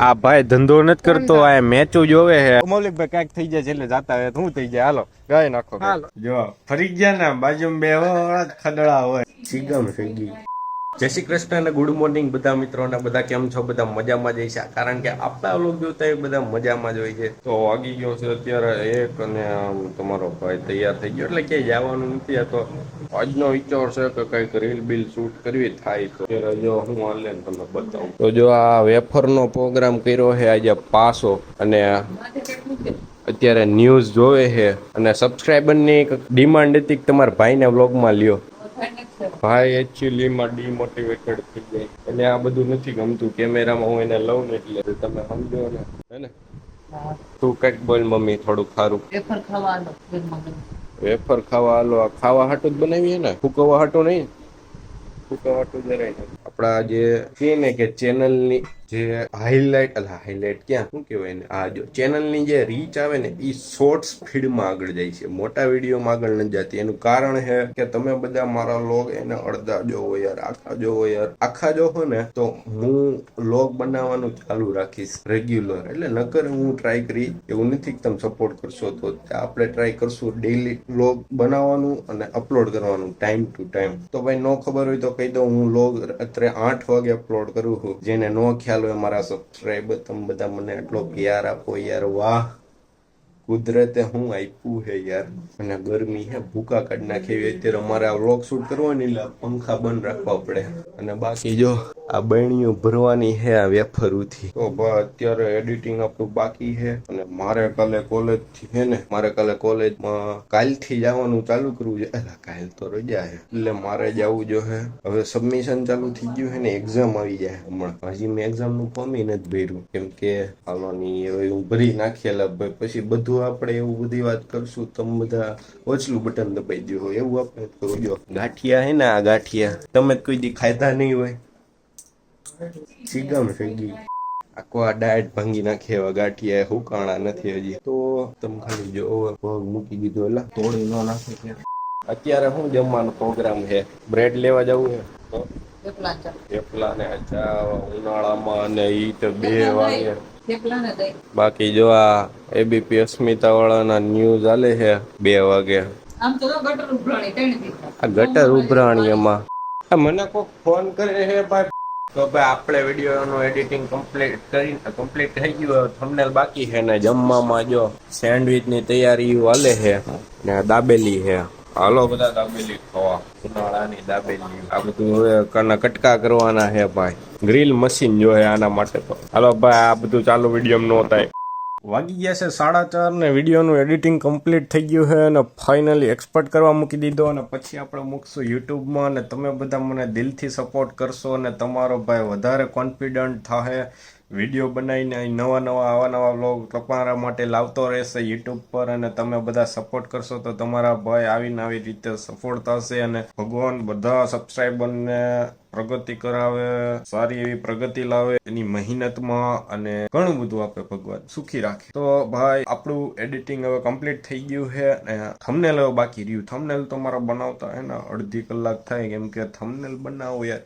આ ભાઈ ધંધો નથી કરતો આ મેચો જોવે હે મૌલિકભાઈ કાંઈક થઈ જાય છે એટલે જાતા હોય શું થઈ જાય. હાલો ગાય નાખો જો ફરી ગયા ને બાજુ બે ખદડા હોય. ચીગમ થઈ ગઈ. જય શ્રી કૃષ્ણ અને ગુડ મોર્નિંગ બધા મિત્રોને. બધા કેમ છો? બધા મજામાં જ છે. કારણ કે આપણા લોક જોતા એ બધા મજામાં જ હોય છે. તો વાગી ગયો છે અત્યારે એક અને તમારો ભાઈ તૈયાર થઈ ગયો. એટલે ક્યાંય જવાનું નથી. તો આજનો વિચાર છે કે કંઈક રીલ બિલ શૂટ કરવી થાય તો. જો હું ઓનલાઈન તમને બતાવું. તો જો આ વેફરનો પ્રોગ્રામ કર્યો છે આજે પાસો અને અત્યારે ન્યૂઝ જોવે છે. અને સબસ્ક્રાઈબરની ડિમાન્ડ હતી કે તમારા ભાઈને વ્લોગમાં લ્યો. ભાઈ એકચ્યુઅલીમાં ડીમોટિવેટેડ થઈ જાય એટલે આ બધું નથી ગમતું કેમેરામાં હું એને લઉં ને એટલે તમે સમજો ને. હે ને? તું કંઈક બોલ મમ્મી થોડું ખારું વેફર ખાવા વેફર ખાવા હાલો આ ખાવા હાટું જ બનાવીએ ને? ફૂકવા હાટું નહીં. ફૂકવા હાટું જરાય આપણા જે કહે ને કે ચેનલની જે હાઇલાઇટ અલા હાઇલાઇટ ક્યાં? શું કહેવાય ને આ જો ચેનલની જે રીચ આવે ને એ શોર્ટ્સ ફીડમાં આગળ જાય છે. મોટા વિડીયોમાં આગળ નથી જતી. એનું કારણ છે કે તમે બધા મારા લોગ એને અડધા જોવો યાર, આખા જોવો યાર. આખા જોવો ને, તો હું લોગ બનાવવાનું ચાલુ રાખીશ રેગ્યુલર એટલે નકર હું ટ્રાય કરી એવું નથી કે તમે સપોર્ટ કરશો તો આપણે ટ્રાય કરશું ડેઈલી લોગ બનાવવાનું અને અપલોડ કરવાનું ટાઈમ ટુ ટાઈમ તો ભાઈ, નો ખબર હોય તો કહી દઉં, હું લોગ અત્યારે આઠ વાગે અપલોડ કરું છું. જેને નો ખ્યાલ હોય મારા સબસ્ક્રાઈબર તમે બધા મને આટલો પ્યાર આપો યાર વાહ. કુદરતે હું આપ્યું હે યાર. અને ગરમી હે, ભૂકા કાઢી નાખી એવી અત્યારે અમારે આ વ્લોગ શૂટ કરવાની એટલે પંખા બંધ રાખવા પડે. અને બાકી જો આ બહેણીઓ ભરવાની હે આ વેફરુથી. તો અત્યારે એડિટિંગ આપણું બાકી હે. અને મારે કાલે કોલેજથી હે ને, મારે કાલે કોલેજમાં કાલથી જવાનું ચાલુ કરવું છે. એટલે કાલ તો રજા હે. એટલે મારે જવું જો હે. હવે સબમિશન ચાલુ થઈ ગયું હે ને એક્ઝામ આવી જાય હમણાં. હજી મેં એક્ઝામનું ફોર્મ નથી ભર્યું. કેમ કે હાલોની, હવે હું ભરી નાખેલા એટલે પછી બધું આપણે એવું બધી વાત કરશું તમે બધા ઓછલું બટન દબાઈ દો એવું આપણે કરું ગાંઠિયા હે ને આ ગાંઠિયા. તમે કોઈ દી ખાધા નહીં હોય. ચીગમ ફેગી. આખો આ ડાયટ ભાંગી નાખી એવા ગાંઠિયા હુકાણા નથી હજી. તો તમે ખાલી જો ભોગ મૂકી દીધો એટલે તોડી ન નાખે અત્યારે શું જમવાનો પ્રોગ્રામ છે? બ્રેડ લેવા જવું છે? થેપલા ને ચા ઉનાળામાં અને ઈ તો બે વાગે. બાકી જો આ એબીપી અસ્મિતા વાળાના ન્યૂઝ આલે છે બે વાગે. આમ તો ગટર ઉભરાણી આ ગટર ઉભરાણી એમાં. મને કોક ફોન કરે છે ભાઈ તો ભાઈ આપણે વિડીયોનું એડિટિંગ કમ્પ્લીટ કરી કમ્પ્લીટ થઈ ગયું થંબનેલ બાકી છે ને જમવામાં જો સેન્ડવિચની તૈયારી હાલે છે ને દાબેલી છે. હાલો. બધા દાબેલી ખાવા. ઉનાળાની દાબેલી. આ બધું હવે કના કટકા કરવાના છે ભાઈ. ગ્રીલ મશીન જો હે આના માટે તો. હાલો ભાઈ આ બધું ચાલુ વીડિયો નો થાય વાગી ગયા છે સાડા ચાર ને વિડીયોનું એડિટિંગ કમ્પ્લીટ થઈ ગયું છે અને ફાઇનલી એક્સપર્ટ કરવા મૂકી દીધો અને પછી આપણે મૂકશું યુટ્યુબમાં અને તમે બધા મને દિલથી સપોર્ટ કરશો અને તમારો ભાઈ વધારે કોન્ફિડન્ટ થાય વીડિયો બનાવીને અહીં નવા નવા, આવા નવા બ્લોગ તમારા માટે લાવતો રહેશે યુટ્યુબ પર અને તમે બધા સપોર્ટ કરશો તો તમારા ભાઈ આવીને આવી રીતે સફળ થશે અને ભગવાન બધા સબસ્ક્રાઈબરને પ્રગતિ કરાવે, સારી એવી પ્રગતિ લાવે, એની મહેનતમાં અને ઘણું બધું આપે ભગવાન, સુખી રાખે. તો ભાઈ, આપણું એડિટિંગ હવે કમ્પ્લીટ થઈ ગયું છે અને થમનેલ હવે બાકી રહ્યું. થમનેલ તો મારા બનાવતા હે ને અડધી કલાક થાય કેમ કે થમનેલ બનાવો યાર.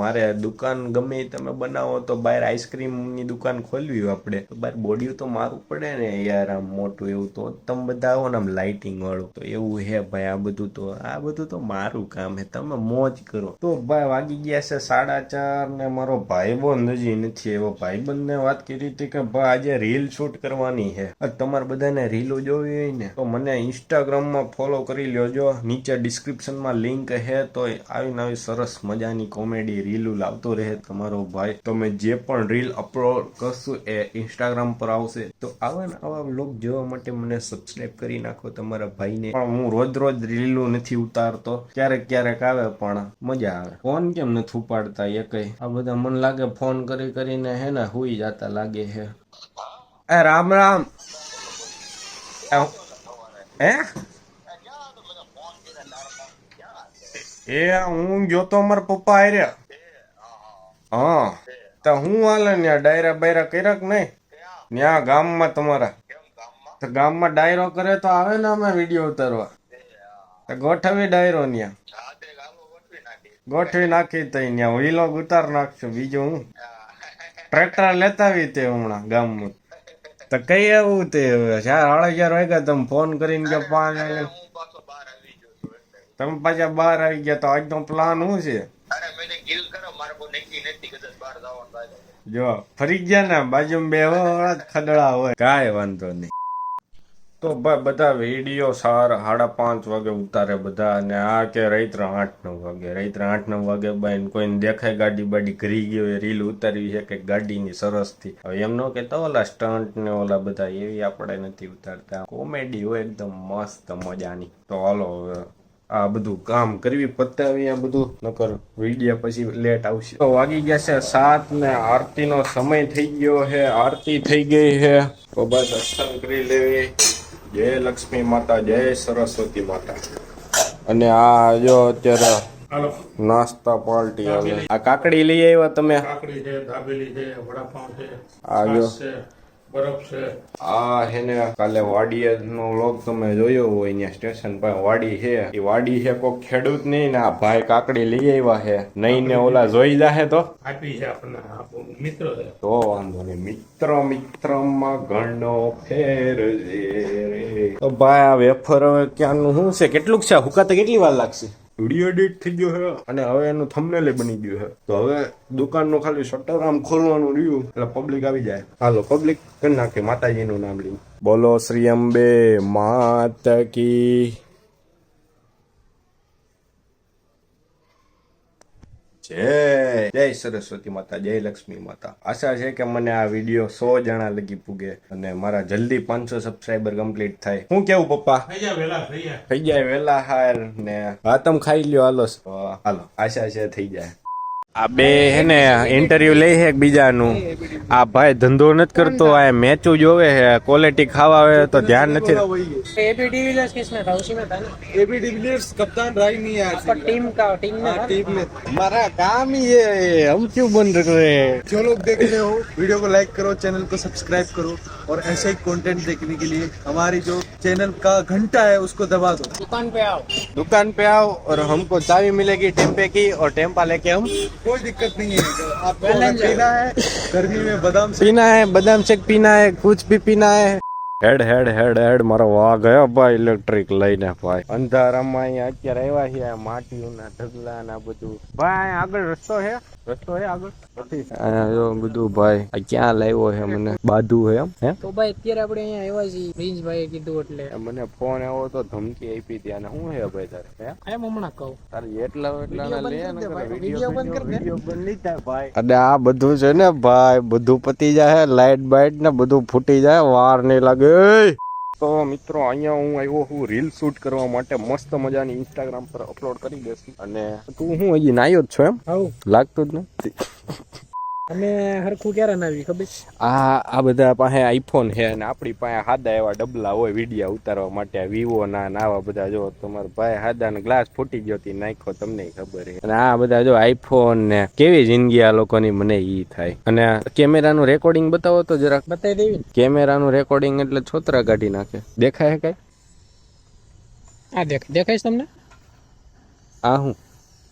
મારે દુકાન ગમે તમે બનાવો તો બહાર આઈસ્ક્રીમની દુકાન ખોલવી આપણે. તો બહાર બોડી તો મારવું પડે ને યાર, આમ મોટું એવું તો. તમે બધા આવો ને આમ લાઇટિંગ વાળું. તો એવું હે ભાઈ, આ બધું તો, આ બધું તો મારું કામ હે તમે મોજ કરો. તો ભાઈ, વાગી ગયા છે સાડા ચાર ને મારો ભાઈબંધ હજી નથી એવો ભાઈબંધ ને વાત કરી હતી કે ભાઈ આજે રીલ શૂટ કરવાની છે. તમારે બધાને રીલો જોવી હોય ને, તો મને ઇન્સ્ટાગ્રામમાં ફોલો કરી લેજો. નીચે ડિસ્ક્રિપ્શનમાં લિંક હે તો આવીને આવી સરસ મજાની કોમેડી રીલું લાવતો રહે તમારો ભાઈ. તમે જે પણ રીલ અપલોડ કરશું એ ઇન્સ્ટાગ્રામ પર આવશે. તો આવા ને આવા લોક જોવા માટે મને સબસ્ક્રાઇબ કરી નાખો તમારા ભાઈને. પણ હું રોજ રોજ રીલું નથી ઉતારતો. ક્યારેક ક્યારેક આવે પણ મજા આવે. ફોન કેમ નથી ઉપાડતા આ બધા મને લાગે ફોન કરી કરીને હે ને હુઈ જતા લાગે છે એ રામ રામ. હે એ હું ગયો તો મારા પપ્પા આર્યા હા. તો હું હાલે ને ડાયરા બાયરા કર્યા કે નહીં? ત્યાં ગામમાં તમારા. તો ગામમાં ડાયરો કરે તો આવે ને અમે વીડિયો ઉતારવા. તો ગોઠવી ડાયરો ત્યાં ગોઠવી નાખી તઈ ત્યાં વિલોગ ઉતાર નાખશું બીજું હું. ટ્રેક્ટર લેતા આવી તે હમણાં ગામમાં. તો કઈ આવું તે ચાર સાડા ચાર વાગ્યા તમે ફોન કરીને કે પાંચ તમે પાછા બહાર આવી ગયા તો આજનો પ્લાન શું છે. જો ફરી ગયા ને બાજુમાં બે ખદડા હોય. કાંઈ વાંધો નહીં. તો બધા વીડિયો સાર સાડા પાંચ વાગે ઉતારે બધા અને આ કે રાત્રે આઠ નવ વાગે. રાત્રે આઠ નવ વાગે બાઈ કોઈને દેખાય ગાડી બાડી ઘરી ગયો એ રીલ ઉતારવી છે કે ગાડીની સરસથી હવે એમ ન કહેતા ઓલા સ્ટન્ટ ને ઓલા બધા એવી આપણે નથી ઉતારતા. કોમેડી હોય એકદમ મસ્ત મજાની. તો હાલો આ બધું કામ કરવી પતાવી આ બધું, નકર વીડિયો પછી લેટ આવશે. તો વાગી ગયા છે સાત ને આરતી નો સમય થઈ ગયો છે. આરતી થઈ ગઈ છે. તો બસ દર્શન કરી લેવી. જય લક્ષ્મી માતા જય સરસ્વતી માતા. અને આ જો અત્યારે નાસ્તા પાર્ટી આવે. આ કાકડી લઈ આવ્યા તમે? કાકડી છે દાબેલી છે વડાપાઉં છે આ જો. બરફ છે. આ હે ને કાલે વાડી નો વ્લોગ તમે જોયો હોય અહીંયા સ્ટેશન પર વાડી છે. એ વાડી છે કોઈ ખેડૂત નહીં ને આ ભાઈ કાકડી લઈ આવ્યા છે. નહીં ને ઓલા જોઈ જાહે તો? આપી છે આપણને મિત્ર તો વાંધો નહીં. મિત્ર મિત્રમાં ઘણો ફેર છે તો ભાઈ આ વેફર હવે ક્યાંનું શું છે? કેટલુંક છે? હુકાતે કેટલી વાર લાગશે? વીડિયો એડિટ થઈ ગયો છે. અને હવે એનું થંબનેલ બની ગયું છે. તો હવે દુકાનનું ખાલી શટર આમ ખોલવાનું રહ્યું, એટલે પબ્લિક આવી જાય. હાલો પબ્લિક કરી નાખે, માતાજીનું નામ લઈ બોલો, શ્રી અંબે માત કી. જય જય સરસ્વતી માતા જય લક્ષ્મી માતા. આશા છે કે મને આ વીડિયો સો જણા લગી પૂગે અને મારા જલ્દી પાંચસો સબસ્ક્રાઈબર કમ્પ્લીટ થાય. હું કેવું પપ્પા? થઈ જાય વેલા થઈ જાય થઈ જાય વેલા હાર ને. હા તમે ખાઈ લ્યો હાલો. હાલો. આશા છે થઈ જાય. આ બે હે ને ઇન્ટરવ્યુ લે છે બીજાનું આ ભાઈ ધંધો નથી કરતો આ મેચું જોવે છે ક્વોલિટી ખાવા આવે તો ધ્યાન નથી एबी डिविलियर्स किसमें था उसी में था ना एबी डिविलियर्स कप्तान राय नहीं है आपका टीम का टीम में था ना? टीम में हमारा काम ही ये है हम क्यों बन रहे हैं जो लोग देख रहे हो वीडियो को लाइक करो चैनल को सब्सक्राइब करो और ऐसे ही कंटेंट देखने के लिए हमारी जो चैनल का घंटा है उसको दबा दो दुकान पे आओ दुकान पे आओ और हमको चाबी मिलेगी टेम्पे की और टेम्पा लेके हम कोई दिक्कत नहीं है आपको अगर पीना है गर्मी में बादाम से पीना है बादाम शेक पीना है कुछ भी पीना है હેડ હેડ હેડ હેડ મારો વાહ ગયો ભાઈ ઇલેક્ટ્રિક લઈને ભાઈ. અંધારામાં અહીંયા અત્યારે આવ્યા છે આ માટીઓના ઢગલા ના બધું. ભાઈ આગળ રસ્તો છે? રસ્તો છે આગળ? નથી. જો બધું ભાઈ આ ક્યાં લાવ્યો છે મને? બાધુ છે એમ હે? તો ભાઈ અત્યારે આપણે અહીંયા આવ્યા છીએ પ્રિન્સભાઈએ કીધું એટલે. મને ફોન આવ્યો તો ધમકી આપી ત્યાં શું છે ભાઈ તારે એમ હમણાં કહું. તારે એટલા એટલા Video લે બંધ ને કરી દે ભાઈ. Video બંધ કરી દે. વીડિયો બંધ નહીં થાય ભાઈ. અરે આ બધું છે ને ભાઈ બધું પતી જાય લાઈટ બાઈટ ને બધું ફૂટી જાય વાર નહીં લાગે. એય! તો મિત્રો અહીંયા હું આવ્યો હું રીલ શૂટ કરવા માટે. મસ્ત મજાની ઇન્સ્ટાગ્રામ પર અપલોડ કરી દઈશ. અને તું હું હજી નાયો જ છો એમ? આવું લાગતું જ નથી અમે હરખું ક્યારે નાવી ખબર? આ આ બધા પાસે આઈફોન છે અને આપણી પાસે હાદા એવા ડબલા હોય વિડીયા ઉતારવા માટે વિવો ના આવા બધા જો તમારો ભાઈ હાદા ને ગ્લાસ ફૂટી ગયો હતી નાખ્યો તમને ખબર છે. અને આ બધા જો આઈફોન ને કેવી જિંદગી આ લોકોની મને ઈ થાય. અને કેમેરાનું રેકોર્ડિંગ બતાવો તો જરાક. બતાવી દેવી ને. કેમેરાનું રેકોર્ડિંગ એટલે છોતરા કાઢી નાખે. દેખાય કઈ? આ દેખ દેખાય તમને? આ હું.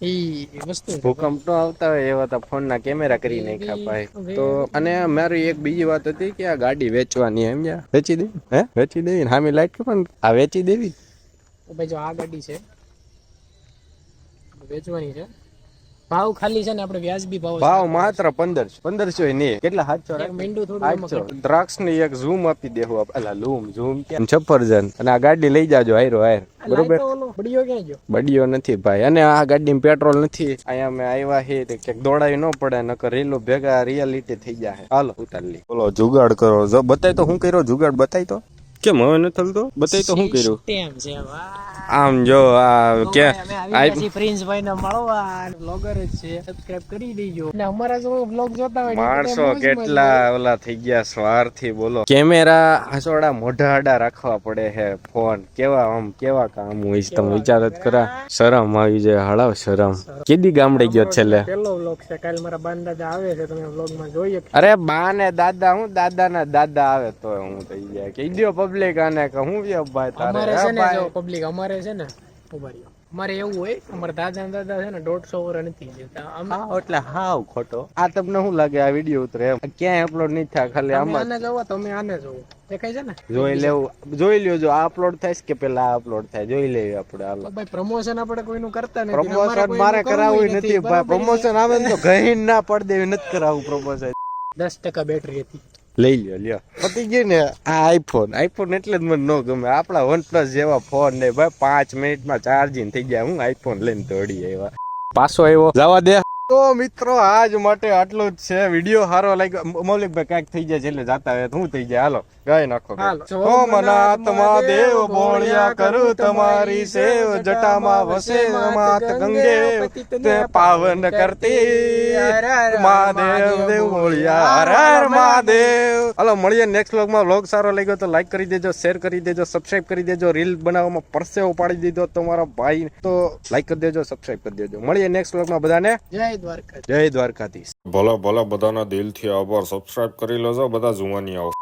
ભૂકંપ નો આવતા હોય એવા તો ફોન ના કેમેરા કરી નાખ્યા ભાઈ. તો અને મારી એક બીજી વાત હતી કે આ ગાડી વેચવાની એમ યા વેચી દેવી હે? વેચી દેવી ને હામી લાઈટ પણ આ વેચી દેવી? ભાઈ જો આ ગાડી છે વેચવાની છે. ભાવ ખાલી છે ને આપણે વ્યાજબી ભાવ ભાવ માત્ર પંદરસો. પંદરસો નહીં. કેટલા? સાતસો મીંડું થોડું દ્રાક્ષની એક ઝૂમ આપી દેવું આપણે અલા લૂમ ઝૂમ કેમ? છપ્પરજન અને આ ગાડી લઈ જાજો હાયરો હાયર. બરોબર? બડિયો ક્યાં ગયો? બડીયો નથી ભાઈ. અને આ ગાડીમાં પેટ્રોલ નથી. અહીંયા અમે આવ્યા છે તે ક્યાંક દોડાવી ન પડે નકર રેલો ભેગા રિયાલિટી થઈ જાય હાલો ઉતારી લી. બોલો જુગાડ કરો. જો બતાય તો હું કર્યો? જુગાડ બતાય તો? કેમ હવે નથી થતું બતાવી તો શું કર્યું? આમ જો આ કે આઈ ગયા છીએ ને મળવા. બ્લોગર જ છે સબસ્ક્રાઇબ કરી દેજો. અને અમારા જો બ્લોગ જોતા હોય માણસો કેટલા ઓલા થઈ ગયા સ્વાર્થી બોલો. કેમેરા હસોડા મોઢા આડા રાખવા પડે હે ફોન. કેવા આમ કેવા કામ હોય છે તમે વિચાર જ કરા. શરમ આવી જાય હળાવ શરમ. કેદી ગામડે ગયો છેલ્લે? પેલો બ્લોગ છે કાલ મારા બાન દાદા આવે છે તમે બ્લોગમાં જોઈએ અરે બા ને દાદા હું દાદા ના દાદા આવે તો હું થઈ જાય. કહી દો પબ્લિક આને કે હું વ્યો ભાઈ તારે? અમારે છે ને જો પબ્લિક અમારે છે ને ઊભા રહ્યો. અમારે એવું હોય અમારા દાદા દાદા છે ને દોઢસો વર્ષ નથી જીવતા હા એટલે હાવ ખોટો. આ તમને શું લાગે આ વીડિયો ઉતરે એમ? ક્યાંય અપલોડ નહીં થાય ખાલી આમાં આને જોવો તમે આને જોવો. દેખાય છે ને જોઈ લેવું. જોઈ લ્યો જો આ અપલોડ થાય કે પેલા આ અપલોડ થાય જોઈ લેવી આપણે હાલો. ભાઈ પ્રમોશન આપણે કોઈનું કરતા નથી પ્રમોશન મારે કરાવવું નથી, ભાઈ. પ્રમોશન આવે ને તો ગહીન ના પડ દેવી નથી કરાવવું પ્રમોશન દસ ટકા બેટરી હતી. લઈ લ્યો લ્યો. પતી ગયું ને આ આઈફોન આઈફોન એટલે જ મને ન ગમે. આપણા વન પ્લસ જેવા ફોન ને ભાઈ પાંચ મિનિટમાં ચાર્જિંગ થઈ ગયા. હું આઈફોન લઈને દોડી આવ્યા. પાછો આવ્યો. જવા દે. તો મિત્રો આજ માટે આટલું જ છે. વીડિયો સારો લાગ્યો. મૌલિકભાઈ કાંઈક થઈ જાય એટલે જાતા હોય તો હું થઈ જાય. હાલો ગાય નાખો હાલો. મનાત્મા દેવ ભોળિયા કરું તમારી સેવ જટામાં વસે માત ગંગે. તે પાવન કરતી. મહાદેવ દેવ ભોળિયા હર હર મહાદેવ. હાલો મળીએ નેક્સ્ટ વ્લોગમાં વ્લોગ સારો લાગ્યો તો લાઈક કરી દેજો શેર કરી દેજો સબસ્ક્રાઇબ કરી દેજો રીલ બનાવવામાં પરસેવો પાડી દીધો તમારા ભાઈ તો લાઈક કરી દેજો સબસ્ક્રાઇબ કરી દેજો. મળીએ નેક્સ્ટ વ્લોગમાં બધાને. જય દ્વારકા જય દ્વારકાધીશ. ભલે ભલે બધાના દિલથી આભાર. સબસ્ક્રાઇબ કરી લેજો બધા જુવાની આવો